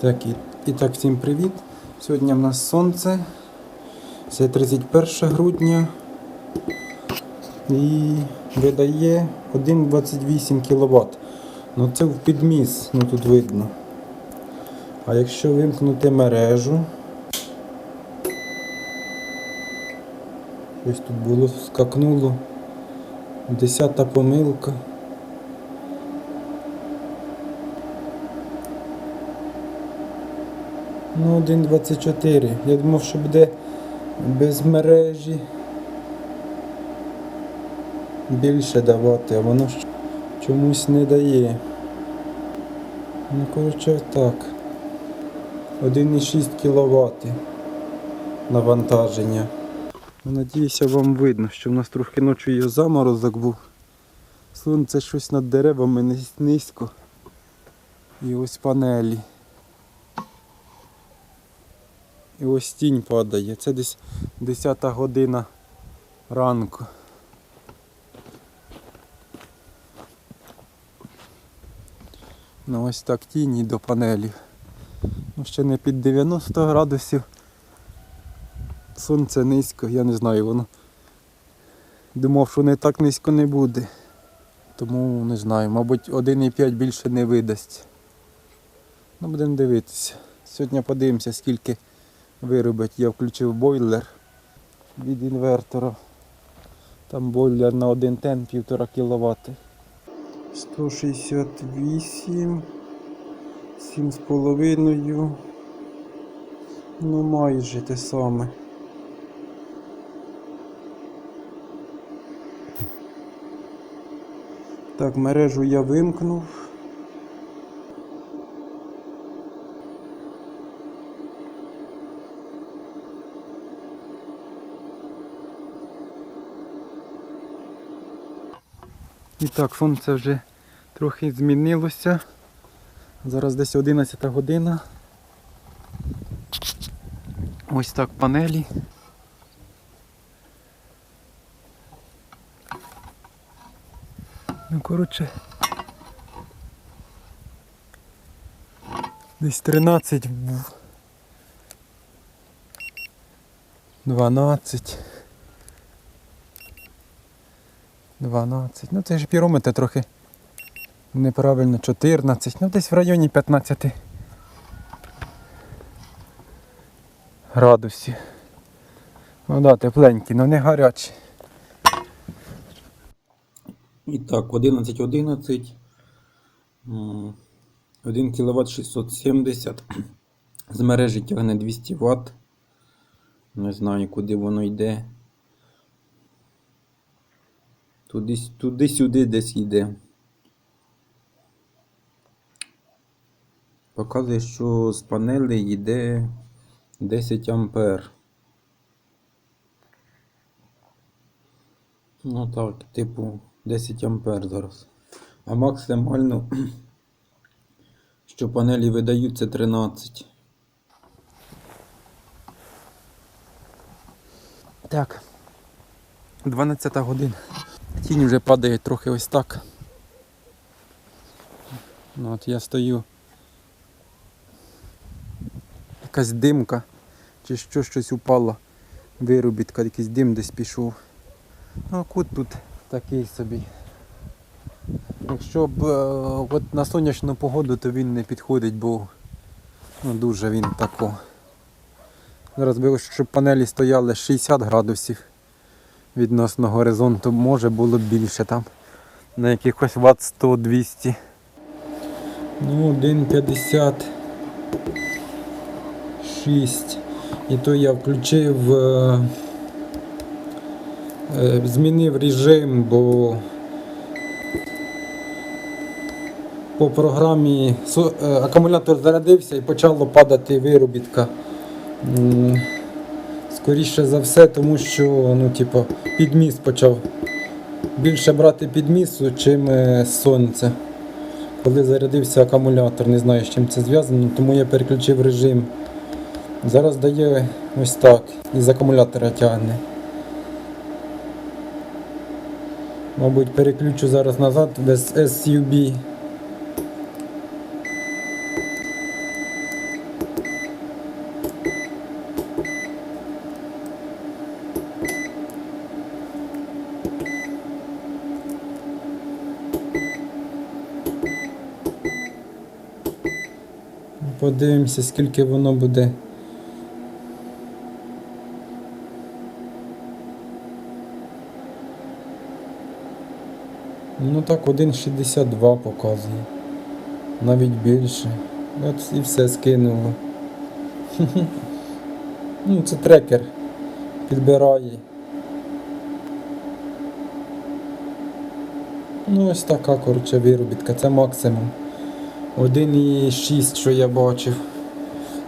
Так, і, і так, всім привіт. Сьогодні в нас сонце. Це 31 грудня. І видає 1,28 кВт. Ну це в підміс, ну тут видно. А якщо вимкнути мережу. Ось тут було скакнуло. Десята помилка. Ну, 1.24. Я думав, що буде без мережі більше давати, а воно чомусь не дає. Ну, коротше, так. 1,6 кВт навантаження. Ну, Надіюся, вам видно, що в нас трохи ночі є заморозок був. Сонце щось над деревами низ- низько. І ось панелі. І ось тінь падає. Це десь 10 година ранку. Ну ось так тіні до панелів. Ну ще не під 90 градусів. Сонце низько, я не знаю, воно. Думав, що не так низько не буде. Тому не знаю, мабуть 1,5 більше не видасть. Ну будемо дивитися. Сьогодні подивимося, скільки виробить. Я включив бойлер від інвертора. Там бойлер на 1 тен 1,5 кВт. 168, 7,5. Ну майже те саме. Так, мережу я вимкнув. І так, сонце вже трохи змінилося. Зараз десь 11 година. Ось так панелі. Ну, коротше. Десь 13 був. 12. 12. Ну це ж пірометр трохи неправильно 14. Ну десь в районі 15 градусів. Ну да, тепленькі, але не гарячі. І так, 11 11. 1 кВт 670. З мережі тягне 200 Вт. Не знаю, куди воно йде. Туди, туди-сюди десь йде. Показує, що з панелі йде 10 ампер. Ну так, типу 10 ампер зараз. А максимально, що панелі видають, це 13. Так. 12 година. Тінь вже падає трохи ось так. Ну, от я стою. Якась димка. Чи що щось упало. Виробітка, якийсь дим десь пішов. Ну, кут тут такий собі. Якщо б е, от на сонячну погоду, то він не підходить, бо ну, дуже він тако. Зараз би, щоб панелі стояли 60 градусів відносно горизонту, може було більше там. На якихось ватт 100-200. Ну, 1,56. І то я включив, е, е, змінив режим, бо по програмі е, акумулятор зарядився і почало падати виробітка. Скоріше за все, тому що ну, типу, підміс почав більше брати підмісу, чим е, сонце. Коли зарядився акумулятор, не знаю з чим це зв'язано, тому я переключив режим. Зараз дає ось так, із акумулятора тягне. Мабуть, переключу зараз назад без SUB. Подивимося, скільки воно буде. Ну так, 1,62 показує. Навіть більше. От і все скинуло. Ну, це трекер. Підбирає. Ну, ось така, коротше, виробітка. Це максимум. 1,6, що я бачив.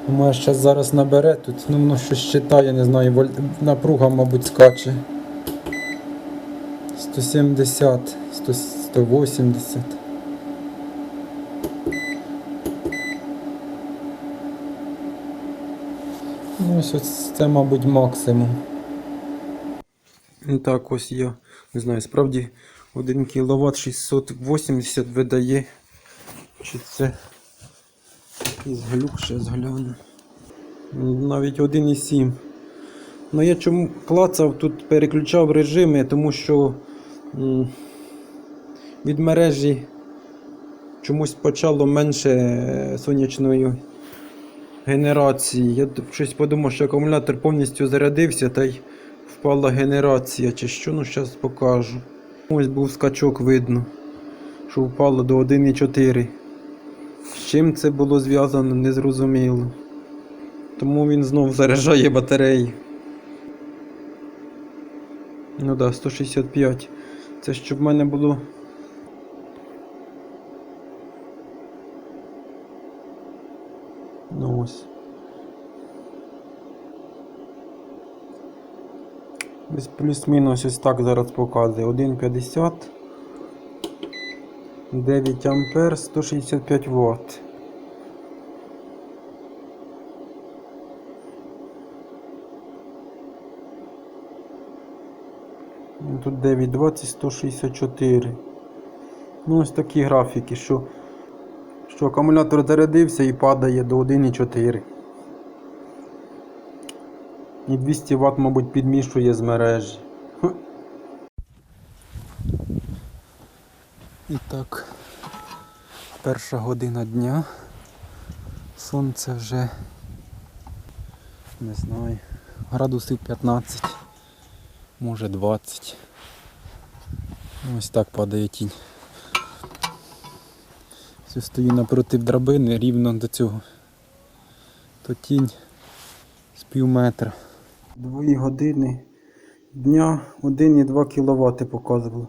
Думаю, зараз зараз набере тут. Ну, воно щось читає, не знаю, напруга, мабуть, скаче. 170, 100, 180. Ну, ось ось це, мабуть, максимум. Ну так, ось я не знаю, справді 1 кВт 680 видає. Чи це якийсь глюк, ще згляну. Навіть 1,7. Ну я чому клацав тут, переключав режими, тому що від мережі чомусь почало менше е, сонячної генерації. Я щось подумав, що акумулятор повністю зарядився та й впала генерація чи що, ну зараз покажу. Ось був скачок видно, що впало до 1,4. Чим це було зв'язано, незрозуміло. Тому він знов заряджає батареї. Ну да, 165. Це щоб в мене було. Ну ось. Десь плюс-мінус ось так зараз показує. 1,50. 9 ампер, 165 Вт. Ну, Тут 9,20, 164. Ну, ось такі графіки, що, що акумулятор зарядився і падає до 1,4. І 200 Вт, мабуть, підмішує з мережі. І так, перша година дня. Сонце вже не знаю, градусів 15, може 20. Ось так падає тінь. Все стою напроти драбини рівно до цього. То тінь з пів метра. Дві години дня 1,2 кВт показувало.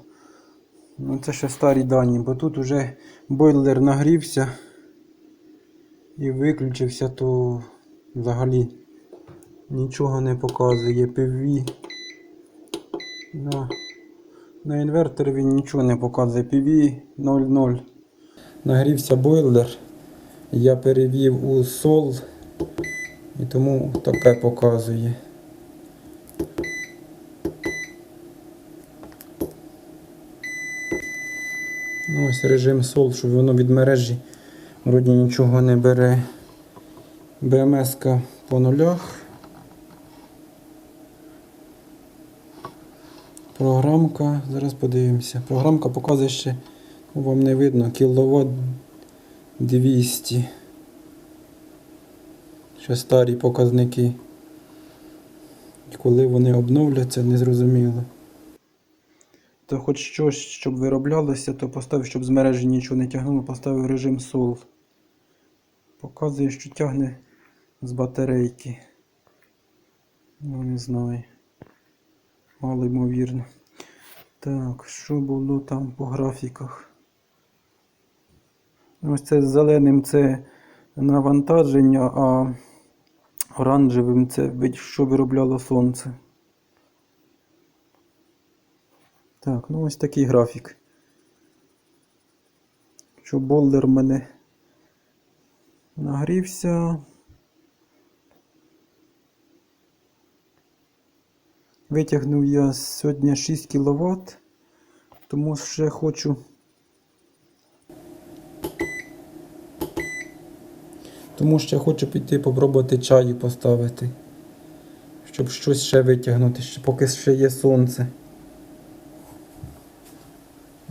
Ну це ще старі дані, бо тут вже бойлер нагрівся і виключився, то взагалі нічого не показує. PV. На, на інверторі він нічого не показує. PV 0,0. Нагрівся бойлер. Я перевів у сол і тому таке показує. Ось режим сол, щоб воно від мережі вроді нічого не бере. БМС по нулях. Програмка, зараз подивимося. Програмка показує ще, вам не видно, кіловат 200. Ще старі показники. Коли вони обновляться, не зрозуміло. То хоч щось, щоб вироблялося, то поставив, щоб з мережі нічого не тягнуло, поставив режим сол. Показує, що тягне з батарейки. Ну, не знаю. Мало ймовірно. Так, що було там по графіках? Ось це з зеленим це навантаження, а оранжевим це що виробляло сонце. Так, ну ось такий графік. Що болдер в мене нагрівся. Витягнув я сьогодні 6 кВт, тому ще хочу. Тому ще хочу піти попробувати чаю поставити. Щоб щось ще витягнути, поки ще є сонце.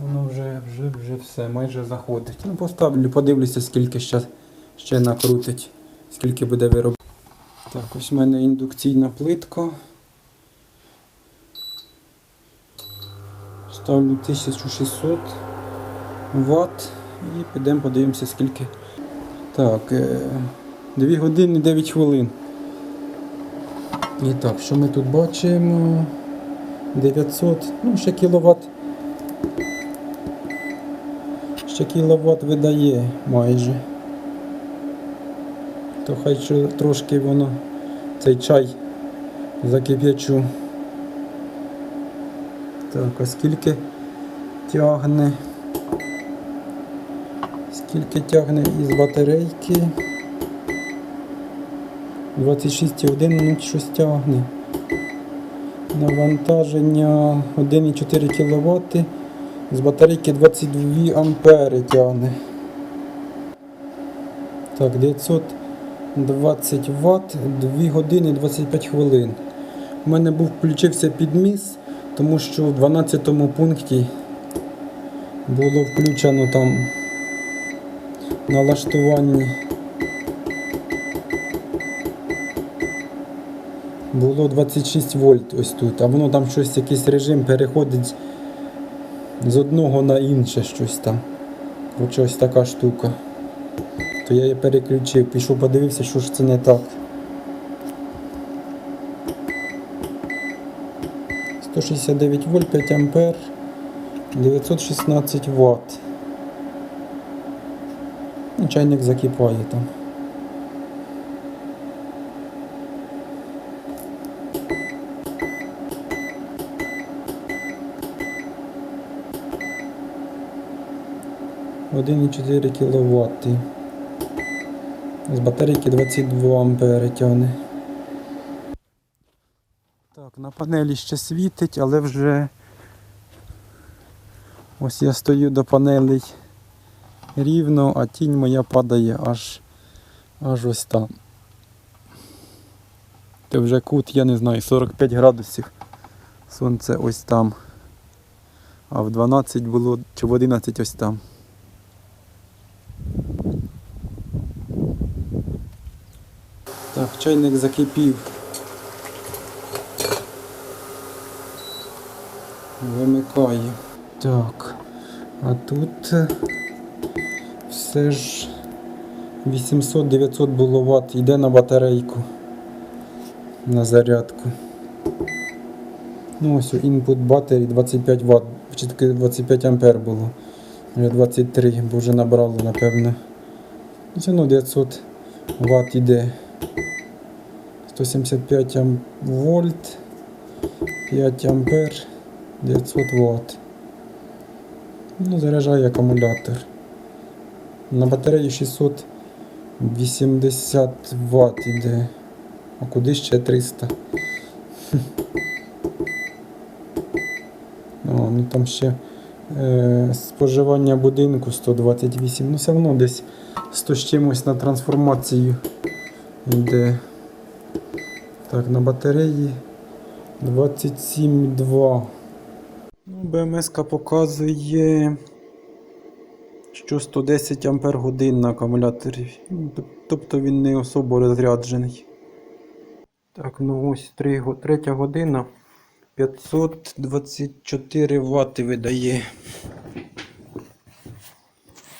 Воно вже, вже, вже все, майже заходить. Ну, поставлю, подивлюся, скільки ще, ще накрутить, скільки буде виробляти. Так, ось в мене індукційна плитка. Ставлю 1600 Вт і підемо подивимося скільки. Так, 2 години 9 хвилин. І так, що ми тут бачимо? 900, ну ще кіловат. Ще кіловат видає майже. То хай трошки воно цей чай закип'ячу. Так, а скільки тягне? Скільки тягне із батарейки? 26,1 ну щось тягне. Навантаження 1,4 кВт. З батарейки 22 ампери тягне. Так, 920 Вт, 2 години 25 хвилин. У мене був включився підміс, тому що в 12 пункті було включено там налаштуванні. Було 26 вольт ось тут, а воно там щось, якийсь режим переходить з одного на інше щось там. Коротше, ось така штука. То я її переключив, пішов, подивився, що ж це не так. 169 вольт, 5 ампер, 916 ватт. Ну, Чайник закипає там. Один і 4 кВт. З батарейки 22 ампери тягне. Так, на панелі ще світить, але вже ось я стою до панелей рівно, а тінь моя падає аж, аж ось там. Це вже кут, я не знаю, 45 градусів. Сонце ось там. А в 12 було чи в 11 ось там. Так, чайник закипів. Вимикаю. Так. А тут все ж 800-900 було ватт йде на батарейку. На зарядку. Ну ось інпут батарей 25 Вт. Чи таки 25 ампер було. Вже 23, бо вже набрало, напевно. Все одно 900 Вт йде. 175 ам... вольт, 5 ампер, 900 Вт. Ну, заряджає акумулятор. На батареї 680 Вт йде. А куди ще 300? О, ну там ще е, споживання будинку 128. Ну все одно десь 100 з чимось на трансформацію йде. Так, на батареї 27,2. Ну, показує, що 110 Ампер на акумуляторі. Ну, Тобто він не особо розряджений. Так, ну ось 3, го- третя година. 524 Вт видає.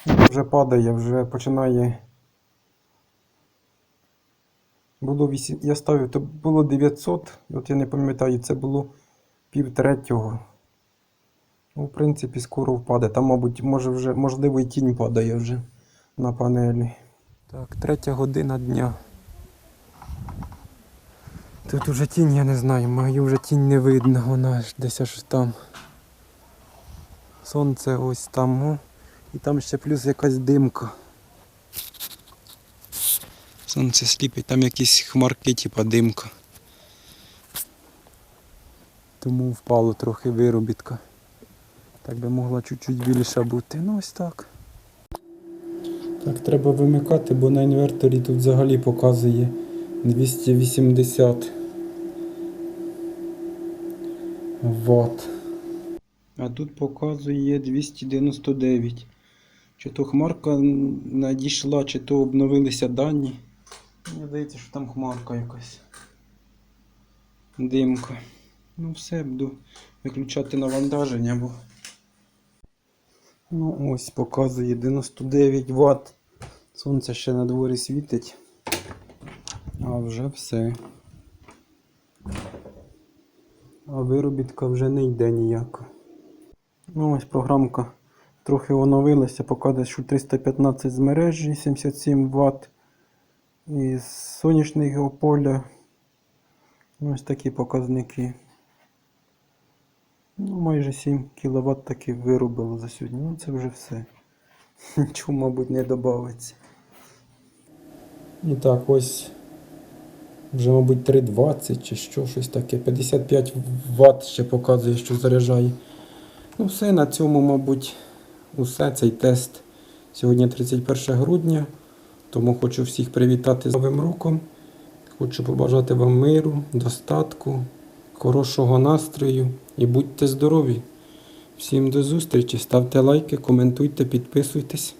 Вже падає, вже починає. Було 8, я ставив, то було 900, от я не пам'ятаю, це було пів третього. Ну, в принципі, скоро впаде. Там, мабуть, може вже, можливо, і тінь падає вже на панелі. Так, третя година дня. Тут уже тінь, я не знаю, мою вже тінь не видно, вона десь аж там. Сонце ось там. О. І там ще плюс якась димка. Сонце сліпить, там якісь хмарки, типа димка. Тому впало трохи виробітка. Так би могла чуть-чуть більша бути. Ну ось так. Так, треба вимикати, бо на інверторі тут взагалі показує 280 Вт. А тут показує 299. Чи то хмарка надійшла, чи то обновилися дані. Мені здається, що там хмарка якась. Димка. Ну все, буду виключати навантаження, бо. Ну ось показує 99 Вт. Сонце ще на дворі світить. А вже все. А виробітка вже не йде ніяка. Ну ось програмка трохи оновилася, показує, що 315 з мережі, 77 Вт із сонячного поля. Ось такі показники. Ну, майже 7 кВт таки виробило за сьогодні. Ну це вже все. Нічого, мабуть, не додається. І так, ось вже, мабуть, 3,20 чи що, щось таке. 55 Вт ще показує, що заряджає. Ну, все, на цьому, мабуть, усе цей тест. Сьогодні 31 грудня, тому хочу всіх привітати з Новим роком. Хочу побажати вам миру, достатку, хорошого настрою і будьте здорові. Всім до зустрічі. Ставте лайки, коментуйте, підписуйтесь.